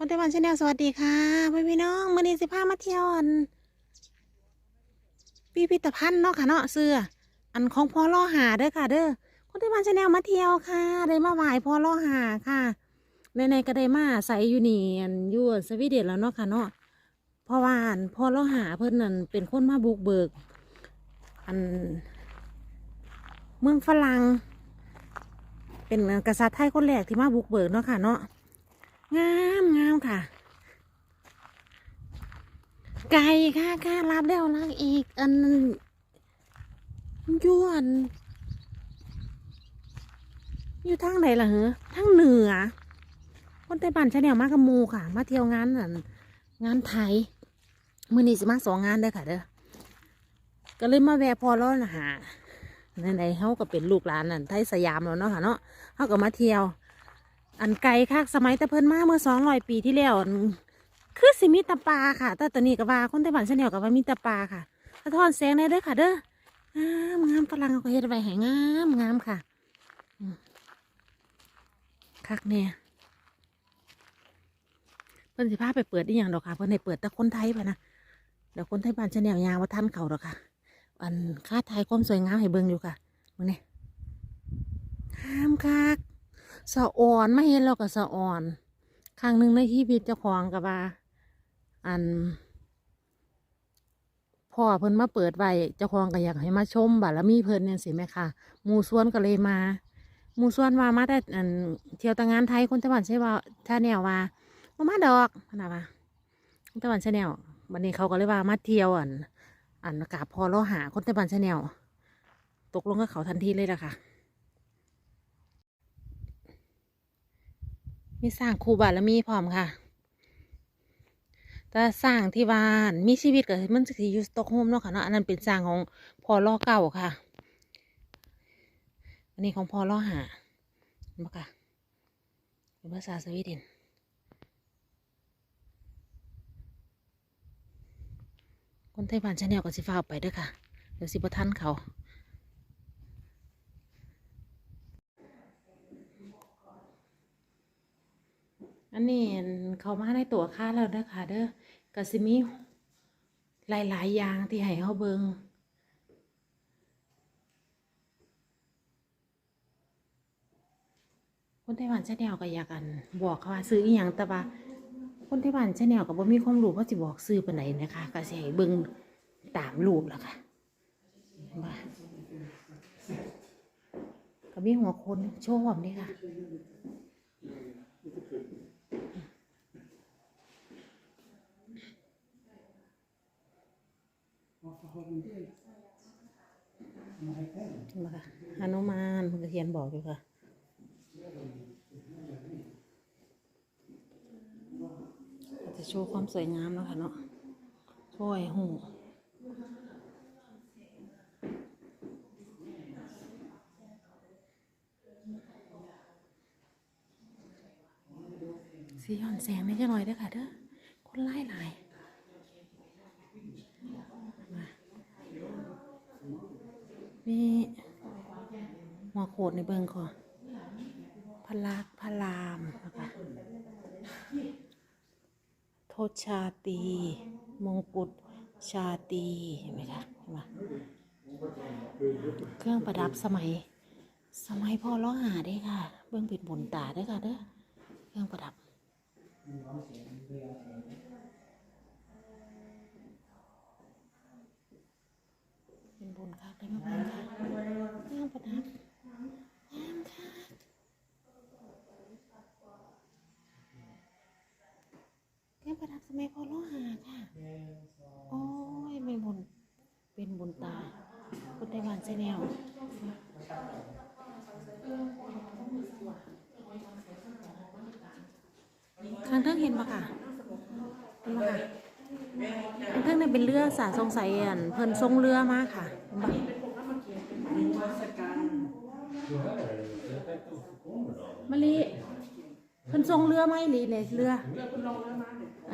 คนไต้หวันชาแนลสวัสดีค่ะพี่พี่น้องมื่อนี้สิพามาเที่ยวอันพิพิธภัณฑ์เนาะค่ะเนาะเสื้ออันของพ่อล่อหาเด้อค่ะ เด้อคนไต้หวันชาแนลมาเที่ยวค่ะ ได้มาไหว้พ่อล่อหาค่ะในในก็ได้มาใส่อยู่นี่อันอยู่สวีเดนแล้วเนาะค่ะเนาะพราะว่านพ่อล่อหาเพิ่นนั่นเป็นคนมาบุกเบิก อัน เมืองฝรั่งเป็นกษัตริย์ไทยคนแรกที่มาบุกเบิกเนาะค่ะเนาะ งามงามค่ะ ไก่ค่ะค่ะรับแล้วรับอีก อันยวนอยู่ทางไหนล่ะเหรอทางเหนือ คนไต้บันชาแนลมากับหมูค่ะ มาเที่ยวงานนั่นงานไทยมือนี้สิมาสองงานเด้ค่ะเด้อก็เลยมาแวะพอร้อนหาไหนๆเขาก็เป็นลูกหลานนั่นไทยสยามแล้วเนาะค่ะเนาะเขาก็มาเที่ยว อันไกลคักสมัยแต่เพิ่นมาเมื่อสองร้อยปีที่แล้วคือสิมีตะปาค่ะ แต่ตอนนี้ก็ว่าคนไต้หวันเสนอกับว่ามีตะปาค่ะสะท้อนแสงได้เด้อค่ะเด้องามงามฝรั่งเขาเฮ็ดไว้ให้งามงามค่ะคักเนี่ยเพิ่นสิพาไปเปิดอีหยังดอกค่ะ เพิ่นให้เปิดแต่คนไทยไปนะเดี๋ยวคนไทยบ้านชาแนลยางว่าท่านเขาดอกค่ะ อันค่าไทยความสวยงามให้เบิ่งอยู่ค่ะมึงเนี่ยงามคัก สะอ่อนไม่เห็นเราก็สะอ่อน ครั้งหนึ่งในชีวิตเจ้าของกับว่า อันพ่อเพิ่นมาเปิดไว้เจ้าของก็อยากให้มาชมบารมีเพิ่นเนี่ยสิแม่ค่ะหมูส่วนก็เลยมาหมูส่วนว่ามาแต่อันเที่ยวแตะงงานไทยคนตะวันใช่ว่าชาแนลว่าบ่มาดอกพะนะว่าคนตะวันชาแนลวันนี้เขาก็เลยว่ามาเที่ยวอันอันกาบพอเราหาคนตะวันชาแนลตกลงกับเขาทันทีเลยล่ะค่ะ มีสร้างครูบารมีพร้อมค่ะ แต่สร้างที่บ้านมีชีวิตก็มันจะอยู่สตอกโฮมเนาะค่ะเนาะอันนั้นเป็นสร้างของพอล่อเก่าค่ะ อันนี้ของพอล่อหาเห็นปะค่ะเป็นภาษาสวีเดนคนไทยบ้านชาแนลก็สิฟ้าไปเด้อค่ะ เดี๋ยวสิบทันเขา อันนี้เขามาในตัวค่าแล้วนะคะเด้อกะสิมีหลายๆอย่างที่ให้เขาเบิงคนไต้หวันชาแนลก็อยากกัน บอกเขาว่าซื้ออีหยังแต่ว่าคนไต้หวันชาแนลก็บ่มีความรู้ว่าสิบอกซื้อปานไหนนะคะก็สิให้เบิงตามรูปแล้วค่ะเห็นปะก็มีหัวคนโชว์ผมนี่ค่ะ มาค่ะฮานุมานมันก็เขียนบอกอยู่ค่ะ จะโชว์ความสวยงามแล้วค่ะเนาะโช่วยหูสีหย่อนแสงนิดหน่อยเด้อค่ะเด้อคนไล่หลาย มีหัวโข ดในเบิงก่อนพลักพลามนะคะโทษชาตี มงกุฎชาตีเห็นไหมคะเห็นไหมเครื่องประดับสมัย สมัยพ่อล้อหาได้ค่ะ เบื้องปิดบนตาได้ค่ะเด้อเครื่องประดับเป็นบุญค่ะได้มาบุญค่ะงามประดับงามค่ะแก้ม ประดับสมัยพอล้อหาค่ะโอ้ยเป็นบุญเป็นบุญตาพุทธวันเซแนวข้างเทิงเห็นปะค่ะเห็นปะค่ะอันเพิ่งเนี่ยเป็นเรือสาสงสัยอันเพิ่นทรงเรือมากค่ะเห็นปะมะลิเพิ่นทรงเรือไหมหรือในเรือ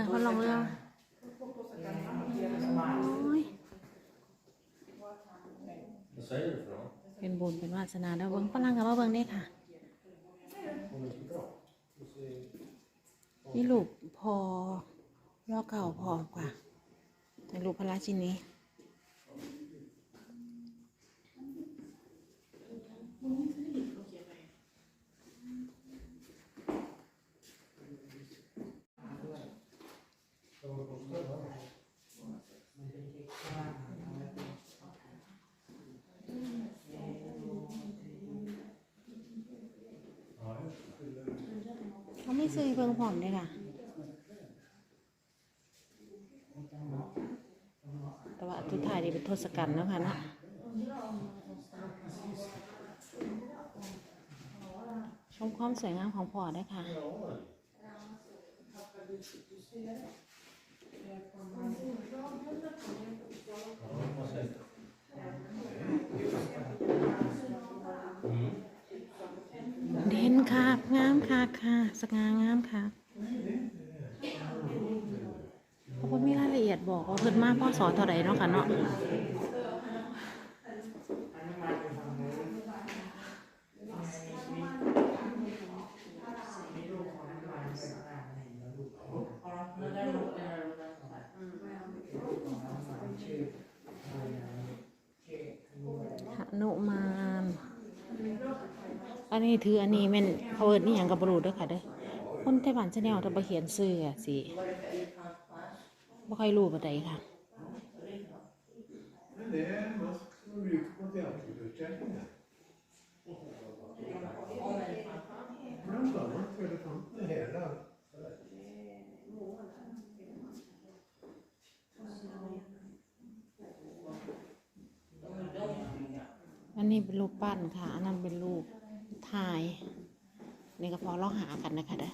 ออเพิ่นลองเรือโอ้ย Vad säger du för något? เป็นบุญเป็นวาสนาแล้วเบิ่งฝรั่งกับว่าเบิ่งได้ค่ะ Hon är så bra. Du ser นี่รูปพอล้อเก่าพอมกว่าในรูปพระราชินี เขาไม่ซื้อเพิ่งผอมเลยค่ะ แต่ว่าทุกถ่ายนี่เป็นทศกัณฐ์นะคะนะชมความสวยงามของพอได้ค่ะ เด่นค่ะงามค่ะค่ะ สง่างามค่ะเพราะว่ามีรายละเอียดบอกว่าเพิ่นมาพ่อสอเท่าไรเนาะค่ะเนาะ หนุมาน อันนี้ถืออันนี้แม่นเขาเอิดนี่อย่างกับบรูเด้วยค่ะเด้อคนไต้หวันชาแนลถ้าบ่เขียนซื้ออะสิบ่ค่อยรู้ปานใดค่ะอันนี้เป็นรูปปั้นค่ะ อันนั้นเป็นรูป ถ่ายนี่ก็พอลองหากันนะคะเด้อ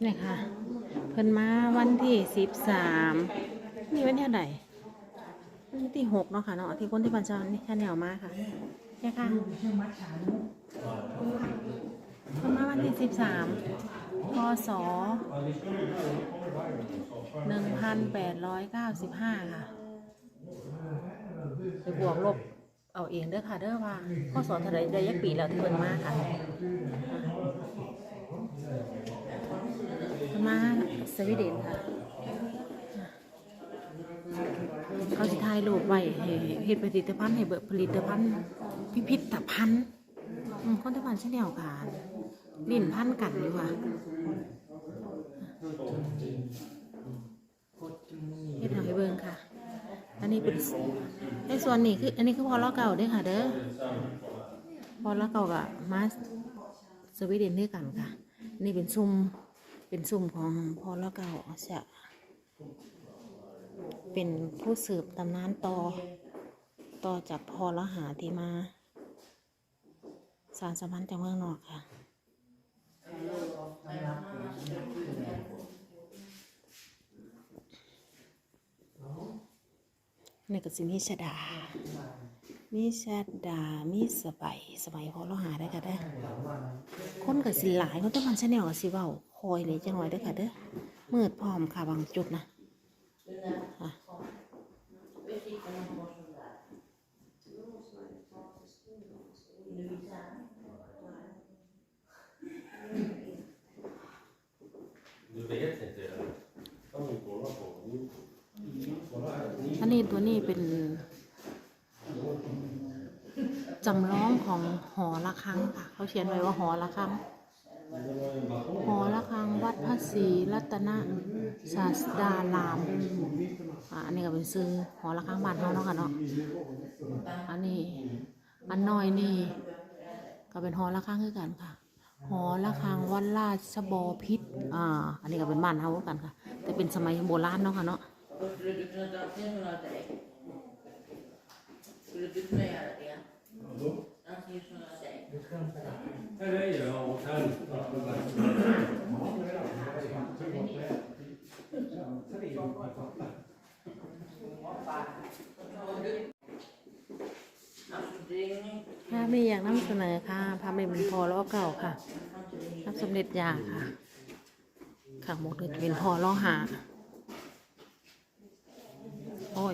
เนี่ยค่ะ เพิ่นมาวันที่สิบสามนี่วันที่ไหร่วัน ที่หกเนาะค่ะเนาะที่คนที่บัญชาชาแนลมาค่ะเนี่ยค่ะเพิ่นมาวันที่สิบสามพศหนึ่งพันแปดร้อยเก้าสิบห้าค่ะไปบวกลบเอาเองเด้อค่ะเด้อว่าพศเท่าไหรได้ยักปีแล้วที่เพิ่นมาค่ะมาสวีเดนค่ะ เขาสิถ่ายรูปไว้ให้เฮ็ดผลิตภัณฑ์ให้เบิดผลิตภัณฑ์พิพิธภัณฑ์อืมคนต้หวันชาแนลกันลิ้นพันกันอยู่ค่ะเฮ็ดให้เบิ่งค่ะ อันนี้เป็นในส่วนนี้คือ อันนี้คือพอล้อเก่าเด้อค่ะ เด้อพอล้อเก่ากับมาสวีเดนด้วยกันค่ะ นี่เป็นซุ่มเป็นซุ่มของพอละเก่าจะ เป็นผู้สืบตำนานต่อ ต่อจากพ่อละหาที่มาสารสัมพันธ์จากเมืองนอกค่ะนี่ก็สิมีชดา มีชดา มีสบายสบายพอเราหาได้ค่ะได้อคนกับสิหลายคนต้องมันชแนลกับสิเว้าคอยเลยจังหน่อยเด้ค่ะเด้อมืดพร้อมค่ะบางจุดนะ อันนี้ตัวนี้เป็นจำลองของหอระฆังค่ะ เขาเขียนไว้ว่าหอระฆังหอระฆังวัดพระศรีรัตนศาสดารามอ่าอันนี้ก็เป็นซื้อหอระฆังบ้านเขาเนาะค่ะเนาะอันนี้อันน้อยนี่ ก็เป็นหอระฆังคือกันค่ะหอระฆังวัดราชบพิษอ่าอันนี้ก็เป็นบ้านเฮาคือนกันค่ะ แต่เป็นสมัยโบราณเนาะค่ะเนาะ Då skulle du kunna dra till några dig? Skulle du kunna göra det? Antingen sådana dig. Här är jag och här. Alltså det är ingen... ภาพนี้อยากนำเสนอค่ะภาพนี้เป็นพอล้อเก่าค่ะน้ำสำเร็จยาค่ะขางมกเลยจะเป็นพอล่อหาโ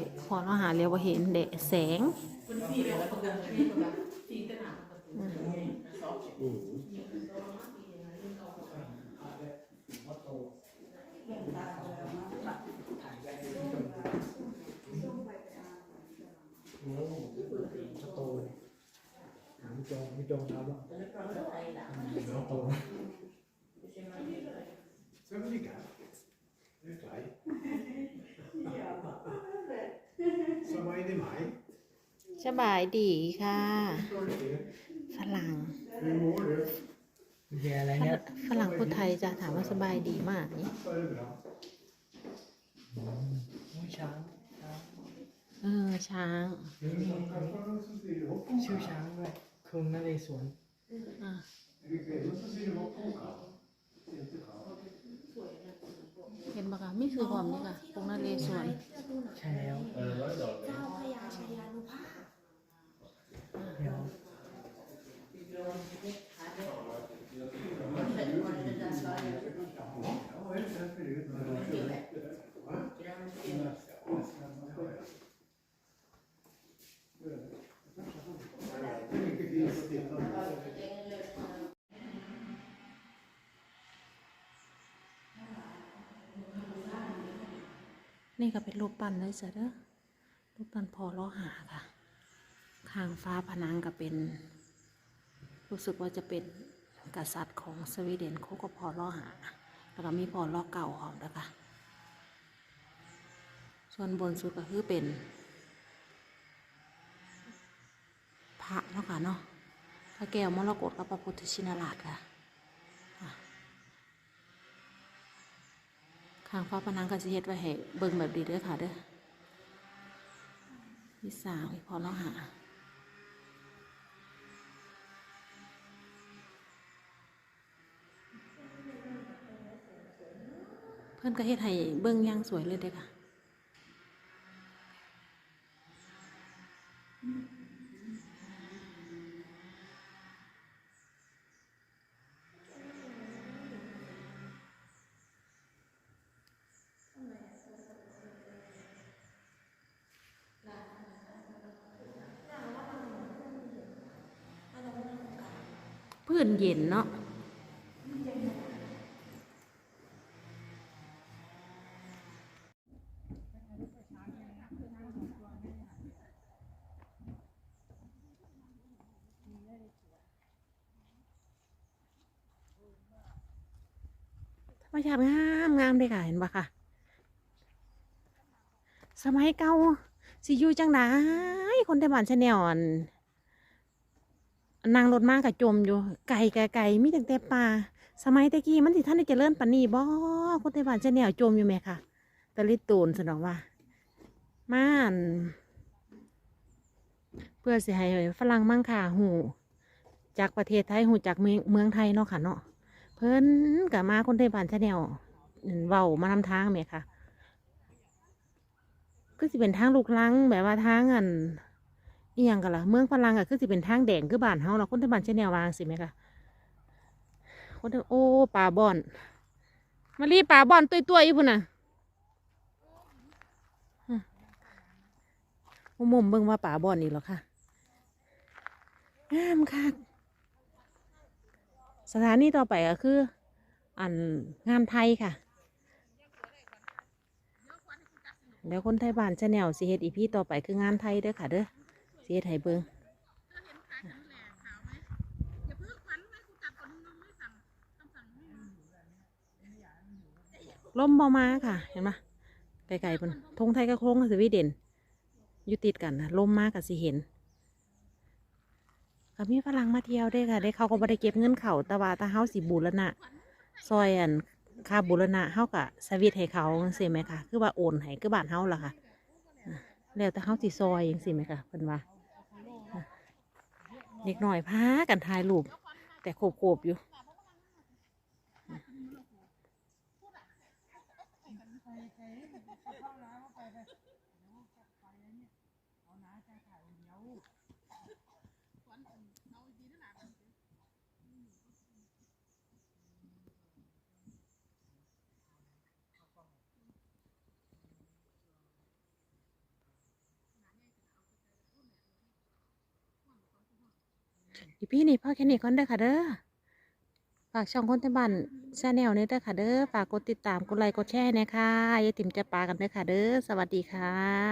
อยพอล่อหาเรียกว่าเห็นเดะแสงโตเลยถามจองไม่จองแล้วบ้างโต Så vad är det maj? สบายดีค่ะ ฝรั่ง Hur mår du? แย่อะไรเนี่ยฝรั่งพูดไทยจะถามว่าสบายดีมากนี่ Så är det bra. โอ้ยช้างช้างเออช้างนี่นี่ Kanske så ser du hopp. ชื่อช้างด้วยคุงนเรศวรอะ Är det kväll så ser du hopp på kav. Inte kav. เห็นปะคะไม่คือความนี่ค่ะตรงนั้นเลยส่วน ใช่แล้ว Är det varje dag? เดี๋ยว Ja, นี่ก็เป็นรูปปั้นเลยเสร็จแล้วรูปปั้นพอล้อหาค่ะ ข้างฟ้าผนังก็เป็น รู้สึกว่าจะเป็นกษัตริย์ของสวีเดนเขาก็พอล้อหา แล้วก็มีพอล้อเก่าหอมนะคะส่วนบนสุดก็คือเป็น พระเนาะค่ะเนาะพระแก้วมรกตกับพระพุทธชินราชค่ะ ข้างฟ้าผนังก็สิเฮ็ดไว้ให้เบิ่งแบบดีเด้อค่ะเด้อพี่สาวอีพอเนาะหาเพื่อนก็เฮ็ดให้เบิ่งย่างสวยเลยเด้อค่ะ พื้นเย็นเนาะธรรมชาติงามงามเลยค่ะเห็นปะค่ะ สมัยเก่าสิอยู่จังไดคนแต่บ้านชะแนวอั นนั่งรถมากกับจมอยู่ ไก่ไก่ไก่มีตั้งแต่ปลาสมัยตะกี้มันสิท่านได้เจริญปานนี้บ่คนแต่บ้านชะแนวจมอยู่ไหมค่ะตะลิตูนสนองว่าม่านเพื่อสิให้ฝรั่งมั่งค่ะหูจากประเทศไทยหูจากเมืองเมืองไทยเนาะค่ะเนาะเพิ่นกับมาคนไทยบ้านชาแนลเว้ามานำทางแหมค่ะ ก็สิเป็นทางลูกลังแบบว่าทางอัน อียังกันล่ะเมืองฝรั่งอะคือสิเป็นทางแดงคือบ้านเฮาเราคนไทยบ้านเชาแนลวางสิไหมคะคนไทยโอ้ปลาบอนมารีปลาบอนตัวตัวอยู่พุ่นน่ะอืมมุมเบิ่งว่าปลาบอนอีกแล้วค่ะงามค่ะ สถานีต่อไปก็คือ อันงานไทยค่ะแล้วคนไทยบ้านชาแนลสิเฮ็ดอีพีต่อไปคืองานไทยเด้อค่ะเด้อ สิเฮ็ดให้เบิ่งลมบ่มาค่ะ เห็นไหมไกลๆเพิ่นธงไทยกับโค้งสวีเดนอยู่ติดกันนะลมมากกับสิเห็นก็มีฝรั่งมาเที่ยวเด้ค่ะ ได้เขาก็บ่ได้เก็บเงินเขาต่ว่าถ้าเฮาสิบูรณะซอยอันค่าบูรณะเฮาก็สวิตให้เขาจังซี่ไหมคะคือว่าโอนให้คือบ้านเฮาล่ะค่ะ แล้วแต่เฮาสิซอยจังซี่ไหมคะเพิ่นว่า เด็กน้อยพากันถ่ายรูปแต่โขบๆอยู่ อีพี่นี่พ่อแค่นี้ก่อนเด้อค่ะเด้อฝากช่องคนที่บ้านชาแนลนี้เด้อค่ะเด้อฝากกดติดตามกดไลค์กดแชร์นะคะยายติ๋มจะปากันเด้อค่ะเด้อสวัสดีค่ะ